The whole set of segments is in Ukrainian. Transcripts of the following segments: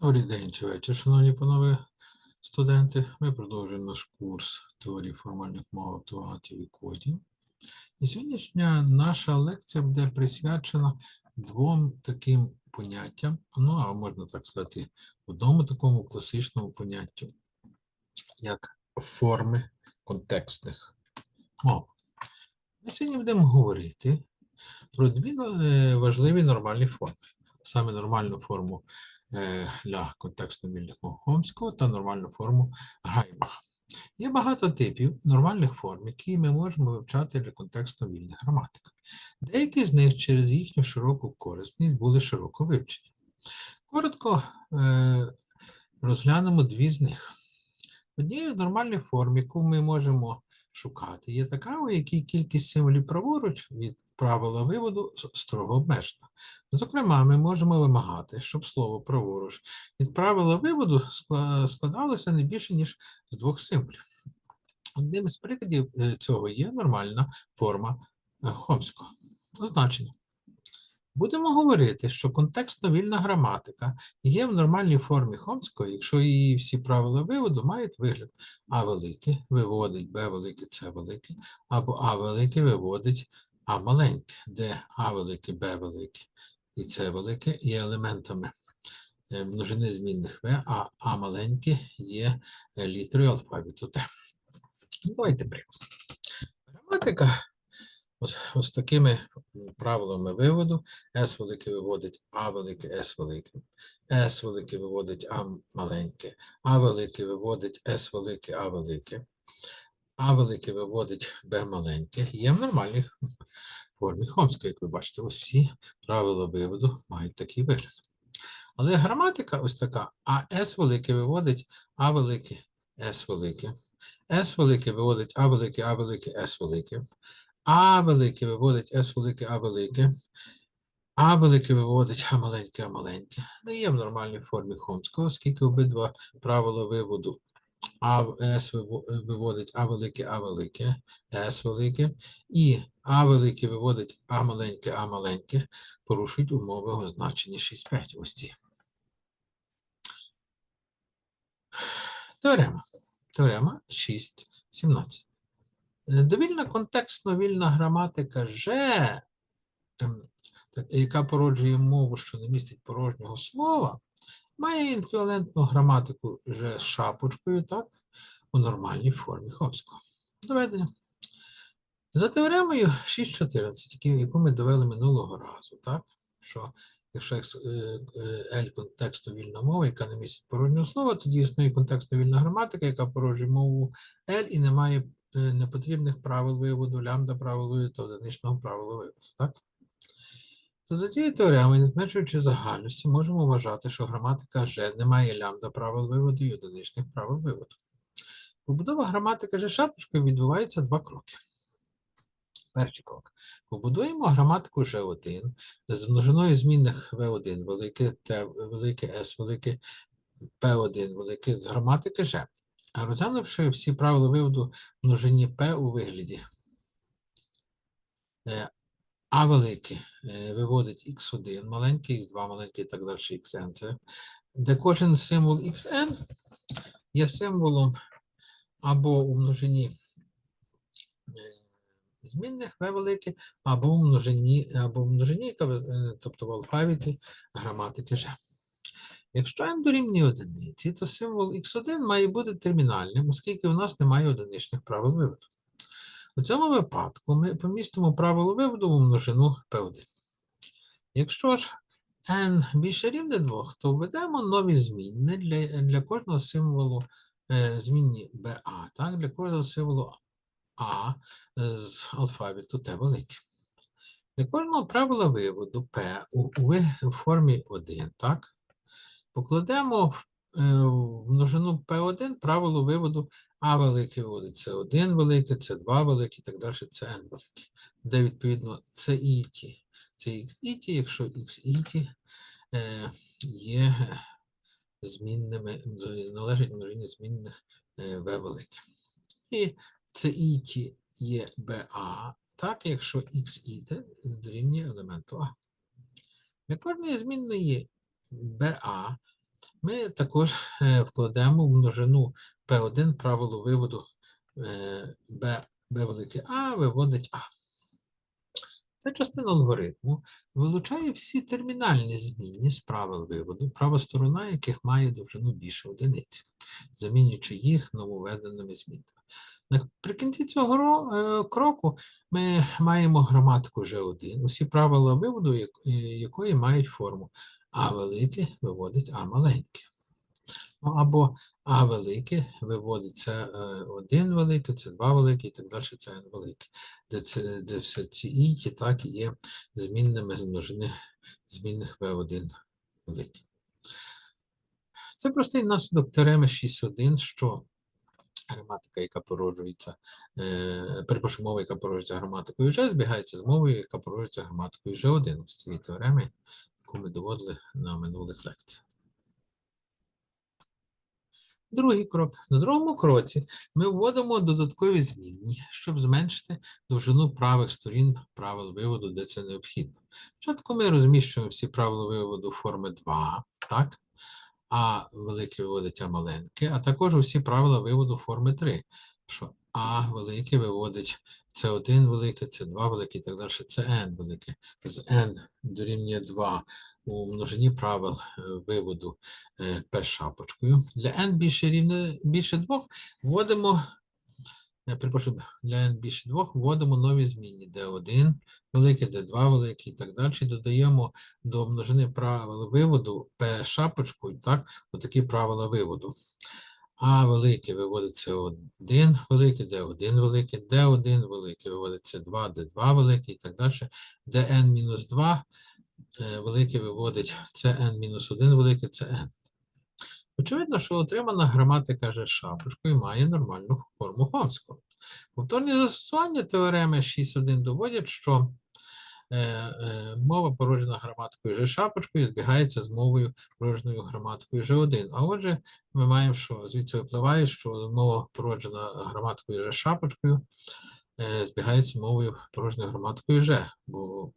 Добрий день чи вечір, шановні панове студенти. Ми продовжуємо наш курс теорії формальних мов автоматів і кодів. І сьогоднішня наша лекція буде присвячена двом таким поняттям, ну, а можна так сказати, одному такому класичному поняттю, як форми контекстних мов. Ми сьогодні будемо говорити про дві е, важливі нормальні форми. Саме нормальну форму для контекстно-вільних мов Хомського та нормальну форму Граймаха. Є багато типів нормальних форм, які ми можемо вивчати для контекстно-вільних граматик. Деякі з них через їхню широку корисність були широко вивчені. Коротко е, розглянемо дві з них. Однією з нормальних форм, яку ми можемо шукати, є така, у якій кількість символів праворуч від правила виводу строго обмежена. Зокрема, ми можемо вимагати, щоб слово праворуч від правила виводу складалося не більше, ніж з двох символів. Одним з прикладів е, цього є нормальна форма е, Хомського. Значення. Будемо говорити, що контекстно вільна граматика є в нормальній формі Хомського, якщо її всі правила виводу мають вигляд А велике виводить Б велике, С велике, або А велике виводить А маленьке, де А велике, Б велике і С велике є елементами е, множини змінних В, а А маленьке є е, літерою алфавіту Т. Давайте приклад. Граматика ось, ось такими правилами виводу S велике виводить А велике, S велике. S велике виводить А маленьке. А велике виводить S велике, А велике. А велике виводить Б маленьке. Є в нормальній формі Хомської, як ви бачите, ось всі правила виводу мають такий вигляд. Але граматика ось така, а S велике виводить А велике, S велике. S велике виводить А велике, А велике, S велике. А велике виводить С велике, А велике. А велике виводить А маленьке, А маленьке. Не є в нормальній формі Хомського, оскільки обидва правила виводу А С виводить А велике, А велике, С велике, і А велике виводить А маленьке, А маленьке, порушують умови означення 6,5. Ось ці. Теорема. Теорема 6.17. Довільна контекстно вільна граматика Ж, ем, яка породжує мову, що не містить порожнього слова, має еквівалентну граматику Ж з шапочкою, так, у нормальній формі Хомського. Доведення. За теоремою 6.14, яку- ми довели минулого разу, так, що якщо е, е, L контексту вільна мова, яка не містить порожнього слова, тоді існує контекстно вільна граматика, яка породжує мову L і не має непотрібних правил виводу, лямбда правил виводу та одиничного правила виводу. Так? То за цією теоремою, не зменшуючи загальності, можемо вважати, що граматика Ж не має лямбда правил виводу і одиничних правил виводу. Побудова граматики Ж шапочкою відбувається два кроки. Перший крок. Побудуємо граматику Ж1 з множиною змінних В1, велике Т, велике С, велике П1, велике з граматики Ж. А розглянувши всі правила виводу множині П у вигляді е, А велике е, виводить х1 маленький, х2 маленький і так далі, xn. Де кожен символ xn є символом або у множині е, змінних В велике, або у множині, або в множині, тобто в алфавіті граматики Ж. Якщо n дорівнює одиниці, то символ x1 має бути термінальним, оскільки у нас немає одиничних правил виводу. У цьому випадку ми помістимо правило виводу у множину P1. Якщо ж n більше рівне 2, то введемо нові змінні для, для кожного символу е, змінні BA, так? для кожного символу А з алфавіту Т велике. Для кожного правила виводу P у у формі 1, так? Покладемо в, е, множину P1 правило виводу А велике виводить С1 велике, С2 велике і так далі, Сн велике, де відповідно С і Т. Це Х і Т, якщо Х і Т е, є е, змінними, належить множині змінних е, В велике. І С і Т є БА, так, якщо Х і Т дорівнює елементу А. Для кожної змінної БА ми також е, вкладемо в множину P1 правило виводу е, B, B велике А виводить А. Ця частина алгоритму вилучає всі термінальні змінні з правил виводу, права сторона яких має довжину більше одиниці, замінюючи їх нововведеними змінами. Наприкінці цього е, кроку ми маємо граматику G1, усі правила виводу, е, якої мають форму А велике виводить А маленьке. Ну, або А велике виводить це 1 велике, це 2 велике і так далі, це n велике. Де, це, де все ці і ті так і є змінними з множини змінних V1 велике. Це простий наслідок теореми 6.1, що граматика, яка породжується, е, перепрошую, мова, яка породжується граматикою G, збігається з мовою, яка породжується граматикою G1 з цієї теореми, яку ми доводили на минулих лекціях. Другий крок. На другому кроці ми вводимо додаткові змінні, щоб зменшити довжину правих сторін правил виводу, де це необхідно. Спочатку ми розміщуємо всі правила виводу форми 2, так? А велике виводить А маленьке, а також усі правила виводу форми 3. Що А велике виводить С1 велике, С2 велике і так далі, Сн велике. З n дорівнює 2 у множині правил е, виводу П шапочкою. Для n більше рівне більше 2 вводимо, я перепрошую, для n більше 2 вводимо нові змінні D1 велике, D2 велике і так далі. Додаємо до множини правил виводу P шапочкою, так, отакі правила виводу. А велике виводиться 1 велике, D1 велике, D1 велике виводиться 2, D2 велике і так далі. Dn-2 е, велике виводить Cn-1 велике, Cn. Очевидно, що отримана граматика же шапочкою має нормальну форму Хомського. Повторні застосування теореми 6.1 доводять, що е, е, мова породжена граматикою Ж шапочкою збігається з мовою породженою граматикою Ж1. А отже, ми маємо, що звідси випливає, що мова породжена граматикою Ж шапочкою е, збігається з мовою породженою граматикою Ж, бо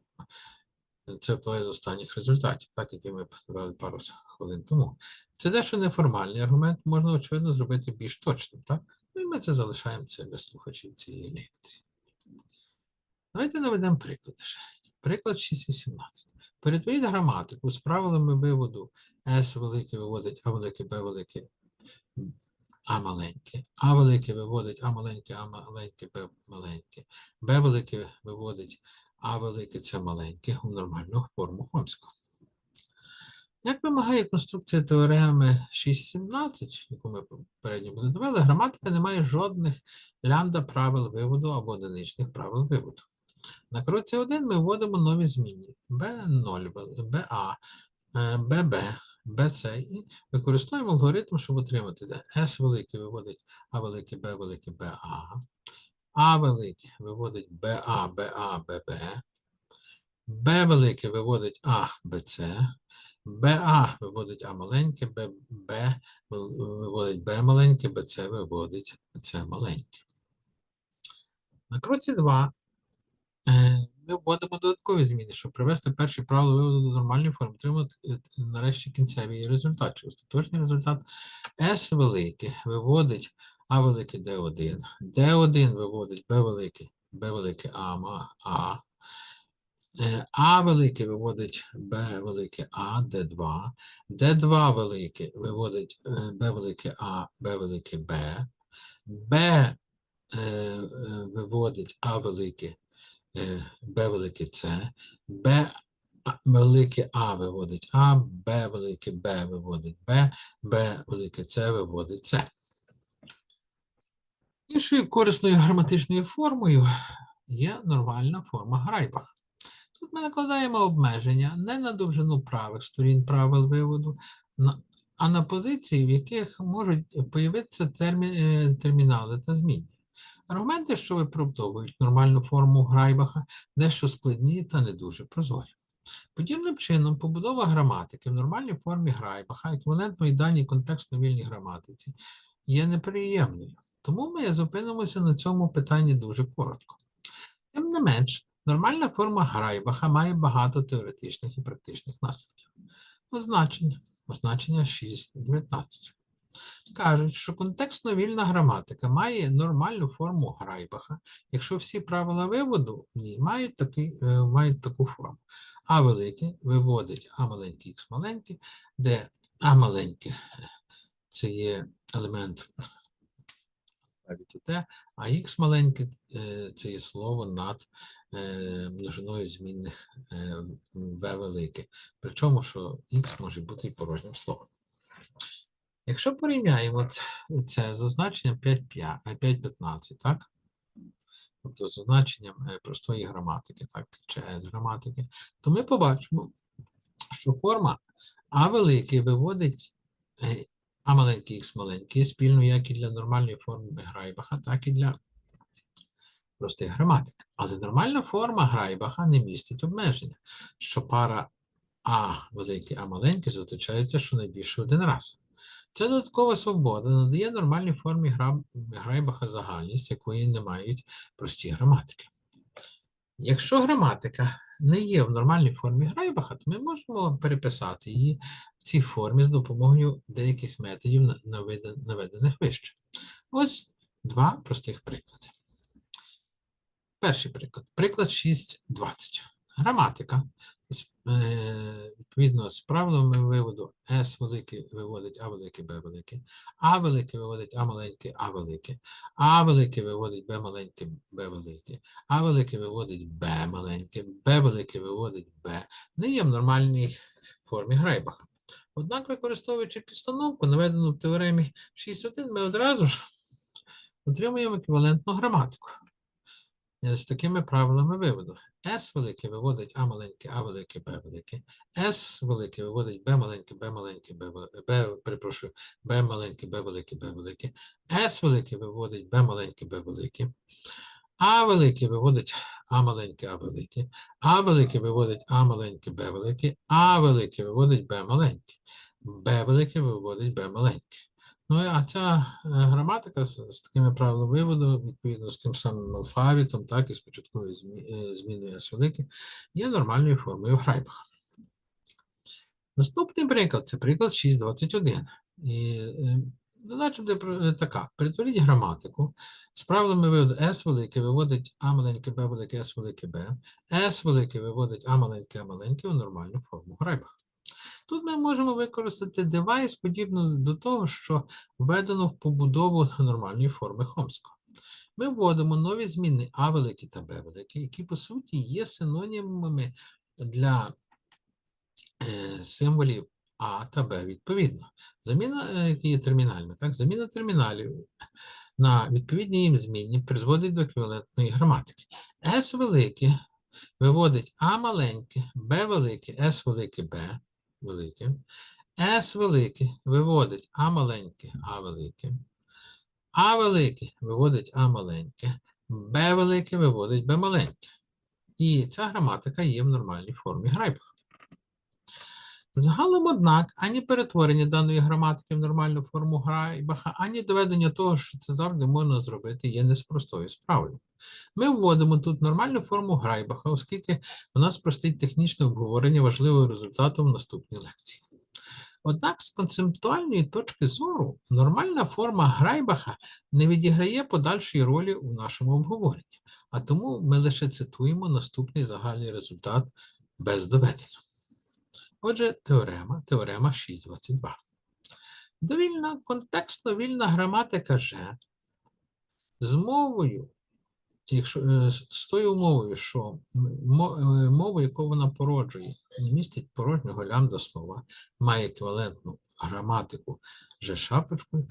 це впливає з останніх результатів, так, які ми провели пару хвилин тому. Це дещо неформальний аргумент, можна, очевидно, зробити більш точним, так? Ну і ми це залишаємо це для слухачів цієї лекції. Давайте наведемо приклад. Приклад 6.18. Перетворіть граматику з правилами виводу S велике виводить А велике, Б велике, А маленьке. А велике виводить А маленьке, А маленьке, Б маленьке. Б велике виводить А велике, С маленьке у нормальну форму Хомського. Як вимагає конструкція теореми 6.17, яку ми попередньо були довели, граматика не має жодних лямбда правил виводу або одиничних правил виводу. На кроці 1 ми вводимо нові змінні B0, BA, BB, BC і використовуємо алгоритм, щоб отримати це. S велике виводить А велике, B велике, BA, А велике виводить БА, БА, ББ. Б велике виводить А, БЦ. БА виводить А маленьке, ББ виводить Б маленьке, БЦ виводить С маленьке. На кроці 2 ми вводимо додаткові зміни, щоб привести перші правила виводу до нормальної форми, отримати е, нарешті кінцевий результат, чи остаточний результат. С велике виводить А велике Д1, Д1 виводить Б велике, Б велике А, А, Е, А велике виводить Б велике А, Д2, Д2 велике виводить е, Б велике А, Б велике Б, Б виводить А велике Б велике С, Б велике А виводить А, Б велике Б виводить Б, Б велике С виводить С. Іншою корисною граматичною формою є нормальна форма Грайбаха. Тут ми накладаємо обмеження не на довжину правих сторін правил виводу, а на позиції, в яких можуть появитися термі- е, термінали та змінні. Аргументи, що виправдовують нормальну форму Грайбаха, дещо складні та не дуже прозорі. Подібним чином, побудова граматики в нормальній формі Грайбаха, еквівалентної даній контекстно-вільній граматиці, є неприємною. Тому ми зупинимося на цьому питанні дуже коротко. Тим не менш, нормальна форма Грайбаха має багато теоретичних і практичних наслідків. Означення. Означення 6.19. Кажуть, що контекстно вільна граматика має нормальну форму Грайбаха, якщо всі правила виводу в ній мають, такий, е, мають таку форму. А велике виводить А маленький Х маленький, де А маленьке це є елемент навіть те, а Х маленьке е, це є слово над е, множиною змінних В велике. Причому, що Х може бути і порожнім словом. Якщо порівняємо це, з означенням 5.5, а 5.15, так? Тобто з означенням е, простої граматики, так, чи С граматики, то ми побачимо, що форма А великий виводить е, А маленький Х маленький спільно як і для нормальної форми Грайбаха, так і для простих граматик. Але нормальна форма Грайбаха не містить обмеження, що пара А великий, А маленький зустрічається щонайбільше один раз. Ця додаткова свобода надає нормальній формі гра- Грайбаха загальність, якої не мають прості граматики. Якщо граматика не є в нормальній формі Грайбаха, то ми можемо переписати її в цій формі з допомогою деяких методів, наведених вище. Ось два простих приклади. Перший приклад. Приклад 6.20. Граматика. Е, Відповідно з правилами виводу S велике виводить А велике, Б велике. А велике виводить А маленьке, А велике. А велике виводить Б маленьке, Б велике. А велике виводить Б маленьке, Б велике виводить Б. Не є в нормальній формі Грейбаха. Однак, використовуючи підстановку, наведену в теоремі 6.1, ми одразу ж отримуємо еквівалентну граматику. Е, З такими правилами виводу. S велике виводить А маленьке, А велике, Б велике. S велике виводить Б маленьке, Б маленьке, Б, Б, перепрошую, Б маленьке, Б велике, Б велике. S велике виводить Б маленьке, Б велике. А велике виводить А маленьке, А велике. А велике виводить А маленьке, Б велике. А велике виводить Б маленьке. Б велике виводить Б маленьке. Ну, а ця е, граматика з, з такими правилами виводу, відповідно з тим самим алфавітом, так і з початковою е, зміною S велике, є нормальною формою Грайбаха. Наступний приклад це приклад 6.21. І е, задача буде така: перетворіть граматику з правилами виводу S велике виводить А маленьке, Б велике, S велике, Б. S велике виводить А маленьке, А маленьке у нормальну форму Грайбаха. Тут ми можемо використати девайс подібно до того, що введено в побудову нормальної форми Хомського. Ми вводимо нові зміни А великі та Б великі, які по суті є синонімами для е, символів А та Б відповідно. Заміна, е, які є термінальна, так? Заміна терміналів на відповідні їм змінні призводить до еквівалентної граматики. С велике виводить А маленьке, Б велике, С велике, Б велике. С велике виводить А маленьке, А велике. А велике виводить А маленьке, Б велике виводить Б маленьке. І ця граматика є в нормальній формі Грайбаха. Загалом, однак, ані перетворення даної граматики в нормальну форму Грайбаха, ані доведення того, що це завжди можна зробити, є неспростою справою. Ми вводимо тут нормальну форму Грайбаха, оскільки у нас простить технічне обговорення важливого результату в наступній лекції. Однак, з концептуальної точки зору, нормальна форма Грайбаха не відіграє подальшої ролі у нашому обговоренні, а тому ми лише цитуємо наступний загальний результат без доведення. Отже, теорема, теорема 6.22. Довільна, контекстно вільна граматика Ж з мовою, якщо, е, з тою умовою, що е, мова, яку вона породжує, не містить порожнього лямбда слова, має еквівалентну граматику Ж шапочкою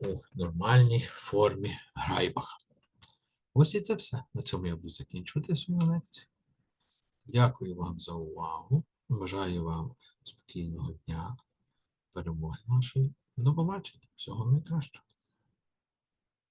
у нормальній формі Грайбаха. Ось і це все. На цьому я буду закінчувати свою лекцію. Дякую вам за увагу. Бажаю вам спокійного дня, перемоги нашої. До побачення. Всього найкращого.